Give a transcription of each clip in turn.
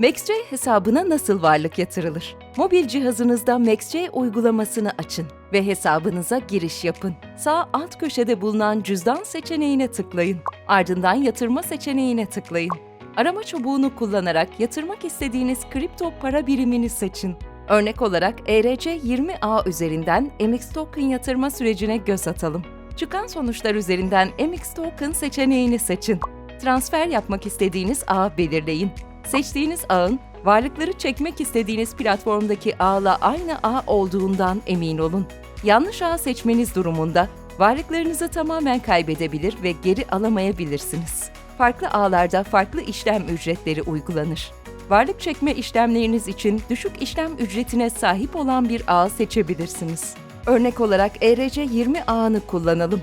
MaxJ hesabına nasıl varlık yatırılır? Mobil cihazınızda MaxJ uygulamasını açın ve hesabınıza giriş yapın. Sağ alt köşede bulunan cüzdan seçeneğine tıklayın. Ardından yatırma seçeneğine tıklayın. Arama çubuğunu kullanarak yatırmak istediğiniz kripto para birimini seçin. Örnek olarak E ERC20A üzerinden MX Token yatırma sürecine göz atalım. Çıkan sonuçlar üzerinden MX Token seçeneğini seçin. Transfer yapmak istediğiniz ağı belirleyin. Seçtiğiniz ağın varlıkları çekmek istediğiniz platformdaki ağla aynı ağ olduğundan emin olun. Yanlış ağ seçmeniz durumunda varlıklarınızı tamamen kaybedebilir ve geri alamayabilirsiniz. Farklı ağlarda farklı işlem ücretleri uygulanır. Varlık çekme işlemleriniz için düşük işlem ücretine sahip olan bir ağ seçebilirsiniz. Örnek olarak E ERC20 ağını kullanalım.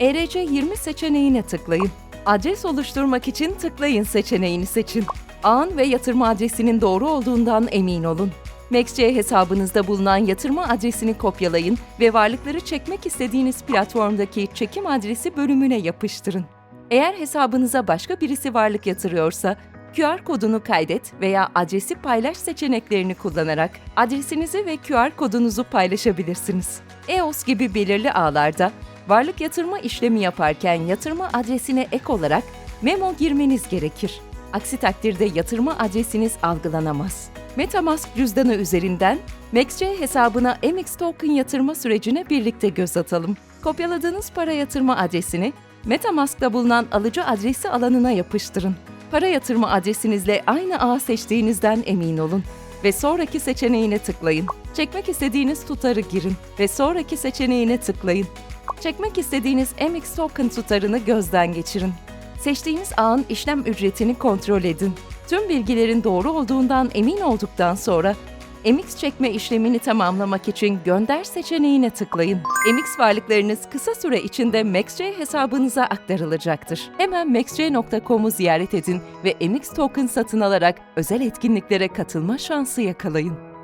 E ERC20 seçeneğine tıklayın. Adres oluşturmak için tıklayın seçeneğini seçin. Ağın ve yatırma adresinin doğru olduğundan emin olun. MaxJ hesabınızda bulunan yatırma adresini kopyalayın ve varlıkları çekmek istediğiniz platformdaki çekim adresi bölümüne yapıştırın. Eğer hesabınıza başka birisi varlık yatırıyorsa, QR kodunu kaydet veya adresi paylaş seçeneklerini kullanarak adresinizi ve QR kodunuzu paylaşabilirsiniz. EOS gibi belirli ağlarda varlık yatırma işlemi yaparken yatırma adresine ek olarak memo girmeniz gerekir. Aksi takdirde yatırma adresiniz algılanamaz. MetaMask cüzdanı üzerinden MaxJ hesabına MX Token yatırma sürecine birlikte göz atalım. Kopyaladığınız para yatırma adresini MetaMask'ta bulunan alıcı adresi alanına yapıştırın. Para yatırma adresinizle aynı ağı seçtiğinizden emin olun ve sonraki seçeneğine tıklayın. Çekmek istediğiniz tutarı girin ve sonraki seçeneğine tıklayın. Çekmek istediğiniz MX Token tutarını gözden geçirin. Seçtiğiniz ağın işlem ücretini kontrol edin. Tüm bilgilerin doğru olduğundan emin olduktan sonra MX çekme işlemini tamamlamak için gönder seçeneğine tıklayın. MX varlıklarınız kısa süre içinde MaxJ hesabınıza aktarılacaktır. Hemen maxj.com'u ziyaret edin ve MX token satın alarak özel etkinliklere katılma şansı yakalayın.